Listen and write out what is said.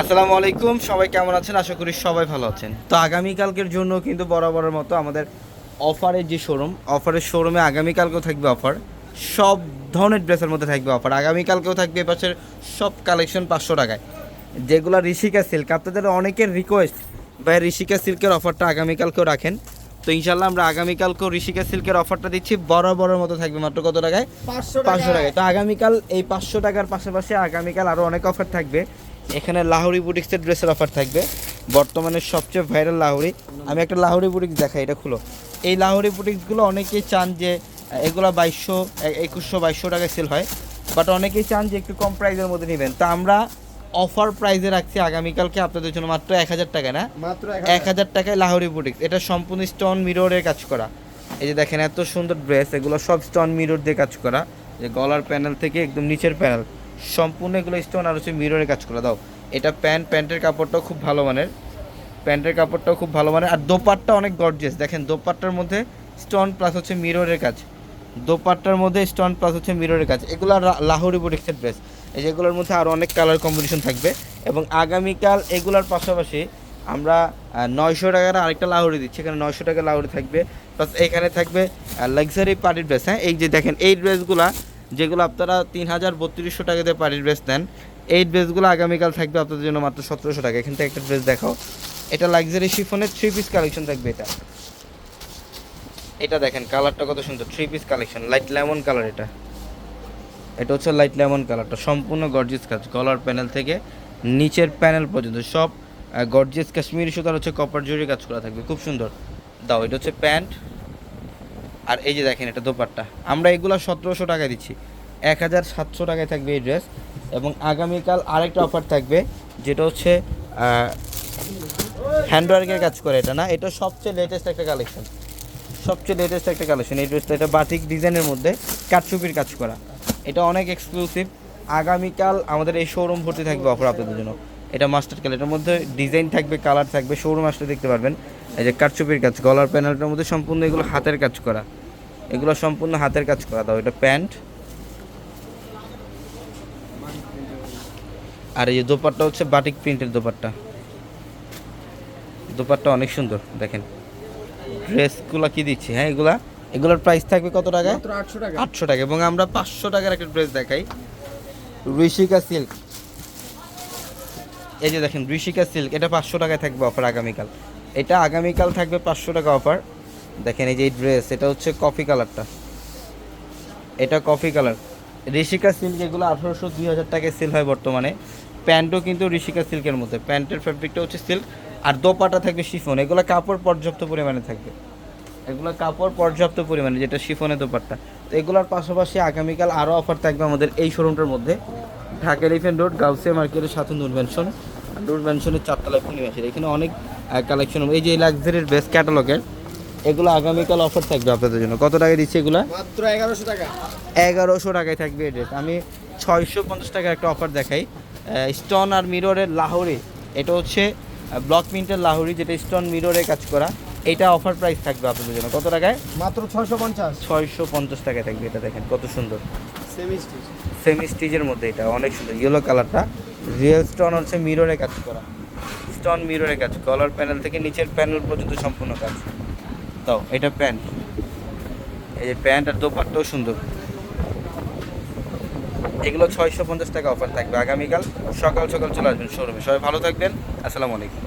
আসসালামু আলাইকুম সবাই কেমন আছেন? আশা করি সবাই ভালো আছেন। তো আগামীকালকের জন্য কিন্তু বরাবরের মতো আমাদের অফারের যে শোরুম অফারের শোরুমে আগামীকালকেও থাকবে অফার। সব ধরনের ড্রেসের মধ্যে থাকবে অফার। আগামীকালকেও থাকবে এপাশের সব কালেকশন পাঁচশো টাকায়। যেগুলো ঋষিকা সিল্ক আপনাদের অনেকের রিকোয়েস্ট ভাই ঋষিকা সিল্কের অফারটা আগামীকালকেও রাখেন। তো ইনশাল্লাহ আমরা আগামীকালকেও ঋষিকা সিল্কের অফারটা দিচ্ছি বরাবরের মতো থাকবে মাত্র কত টাকায়? পাঁচশো পাঁচশো টাকায়। তো আগামীকাল এই পাঁচশো টাকার পাশাপাশি আগামীকাল আরও অনেক অফার থাকবে। এখানে লাহোরি বুটিক্সের ড্রেসের অফার থাকবে। বর্তমানে সবচেয়ে ভাইরাল লাহোরি। আমি একটা লাহোরি বুটিক্স দেখাই এটা খুলো। এই লাহোরি বুটিক্সগুলো অনেকেই চান যে এগুলো বাইশশো একুশশো বাইশশো টাকায় সেল হয়। বাট অনেকেই চান যে একটু কম প্রাইসের মধ্যে নেবেন। তা আমরা অফার প্রাইসে রাখছি আগামীকালকে আপনাদের জন্য মাত্র এক হাজার টাকা না? মাত্র এক হাজার টাকায় লাহোরি বুটিক্স। এটা সম্পূর্ণ স্টোন মিররের কাজ করা। এই যে দেখেন এত সুন্দর ড্রেস এগুলো সব স্টোন মিরর দিয়ে কাজ করা। যে গলার প্যানেল থেকে একদম নিচের প্যানেল সম্পূর্ণ এগুলো স্টোন আর হচ্ছে মিররের কাজ করে। দাও, এটা প্যান্ট, প্যান্টের কাপড়টাও খুব ভালো মানের। প্যান্টের কাপড়টাও খুব ভালো মানের। আর দোপাট্টা অনেক গর্জিয়াস দেখেন, দোপাট্টার মধ্যে স্টোন প্লাস হচ্ছে মিররের কাজ। দোপাট্টার মধ্যে স্টোন প্লাস হচ্ছে মিররের কাজ। এগুলো লাহোরি বুটিক্সের ড্রেস এই যেগুলোর মধ্যে আরও অনেক কালার কম্বিনেশন থাকবে। এবং আগামীকাল এগুলোর পাশাপাশি আমরা নয়শো টাকার আরেকটা লাহোরি দিচ্ছি। এখানে নয়শো টাকা লাহোরি থাকবে। প্লাস এখানে থাকবে লাক্সারি পার্টির ড্রেস হ্যাঁ এই যে দেখেন, এই ড্রেসগুলা যেগুলো আপনারা তিন হাজার বত্রিশশো টাকা দিয়ে পার্টির ড্রেস নেন, এই ড্রেসগুলো আগামীকাল থাকবে আপনাদের জন্য মাত্র সতেরোশো টাকা। এখান থেকে একটা ড্রেস দেখাও। এটা লাক্সারি শিফনের থ্রি পিস কালেকশন থাকবে এটা। এটা দেখেন কালারটা কত সুন্দর three piece collection light lemon colour এটা। এটা হচ্ছে লাইট লেমন কালারটা সম্পূর্ণ গর্জিয়াস কাজ, গলার প্যানেল থেকে নিচের প্যানেল পর্যন্ত সব গর্জিয়াস কাশ্মীরি সুতার হচ্ছে কপার জরি কাজ করা থাকবে, খুব সুন্দর। দাও, এটা হচ্ছে প্যান্ট আর এই যে দেখেন এটা দোপাট্টা। আমরা এগুলো সতেরোশো টাকায় দিচ্ছি। এক হাজার সাতশো টাকায় থাকবে এই ড্রেস এবং আগামীকাল আরেকটা অফার থাকবে, যেটা হচ্ছে হ্যান্ডওয়ার্কের কাজ করে এটা না? এটা সবচেয়ে লেটেস্ট একটা কালেকশন সবচেয়ে লেটেস্ট একটা কালেকশন এই ড্রেসটা এটা বাটিক ডিজাইনের মধ্যে কাটচুপির কাজ করা। এটা অনেক এক্সক্লুসিভ আগামীকাল আমাদের এই শোরুম ভর্তি থাকবে অফার আপনাদের জন্য। এটা মাস্টার কালার এটার মধ্যে ডিজাইন থাকবে কালার থাকবে শোরুম আসলে দেখতে পারবেন। এই যে কাটচুপির কাজ গলার প্যানেলটার মধ্যে সম্পূর্ণ এগুলো হাতের কাজ করা। এগুলো সম্পূর্ণ হাতের কাজ করা দাও এটা প্যান্ট। আর এই যে দোপাট্টা হচ্ছে বাটিক প্রিন্টের দোপাট্টা। দোপাট্টা অনেক সুন্দর দেখেন। ড্রেসগুলো কি দিচ্ছি হ্যাঁ এগুলা? এগুলোর প্রাইস থাকবে কত আটশো টাকা। আটশো টাকা এবং আমরা পাঁচশো টাকার একটা ড্রেস দেখাই। ঋষিকা সিল্ক এই যে দেখেন, ঋষিকা সিল্ক এটা পাঁচশো টাকায় থাকবে অফার আগামীকাল। এটা আগামীকাল থাকবে পাঁচশো টাকা অফার দেখেন এই যে ড্রেস এটা হচ্ছে কফি কালারটা এটা কফি কালার ঋষিকা সিল্ক এগুলো আঠারোশো দুই হাজার টাকায় সেল হয় বর্তমানে। প্যান্টও কিন্তু ঋষিকা সিল্কের মধ্যে। প্যান্টের ফ্যাব্রিকটা হচ্ছে সিল্ক আর দোপাটা থাকবে শিফন। এগুলো কাপড় পর্যাপ্ত পরিমাণে থাকবে। এগুলো কাপড় পর্যাপ্ত পরিমাণে, যেটা শিফনের দোপাট্টা। তো এগুলোর পাশাপাশি আগামীকাল আরও অফার থাকবে আমাদের এই শোরুমটার মধ্যে। ঢাকা এলিফেন্ট রোড গাউসিয়া মার্কেটের সাথে নূর নূর ম্যানশনের চারতলায় পূর্ণিমাসের এখানে অনেক কালেকশন এই যে লাক্সারির বেস্ট ক্যাটালগের এগুলো আগামীকাল অফার থাকবে আপনাদের জন্য। কত টাকা দিচ্ছে এগুলো? মাত্র এগারোশো টাকা। এগারোশো টাকায় থাকবে এই ড্রেস আমি ছয়শো পঞ্চাশ টাকার একটা অফার দেখাই। স্টোন আর মিররের লাহোরি। এটা হচ্ছে ব্লক প্রিন্টের লাহোরি যেটা স্টোন মিররে কাজ করা। এটা অফার প্রাইস থাকবে আপনাদের জন্য। কত টাকায়? মাত্র ছয়শো পঞ্চাশ। ছয়শো পঞ্চাশ টাকায় থাকবে এটা দেখেন। কত সুন্দর। সেমি স্টিচ সেমি স্টিচের মধ্যে এটা অনেক সুন্দর। ইয়েলো কালারটা রিয়েল স্টোন হচ্ছে মিররে কাজ করা। স্টোন মিররে কাজ, কলার প্যানেল থেকে নিচের প্যানেল পর্যন্ত সম্পূর্ণ কাজ। তাও এটা প্যান্ট। এই যে প্যান্ট আর দোপাট্টাও সুন্দর। এগুলো ছয়শো পঞ্চাশ টাকা অফার থাকবে আগামীকাল। সকাল সকাল চলে আসবেন শোরুমে। সবাই ভালো থাকবেন। আসসালামু আলাইকুম।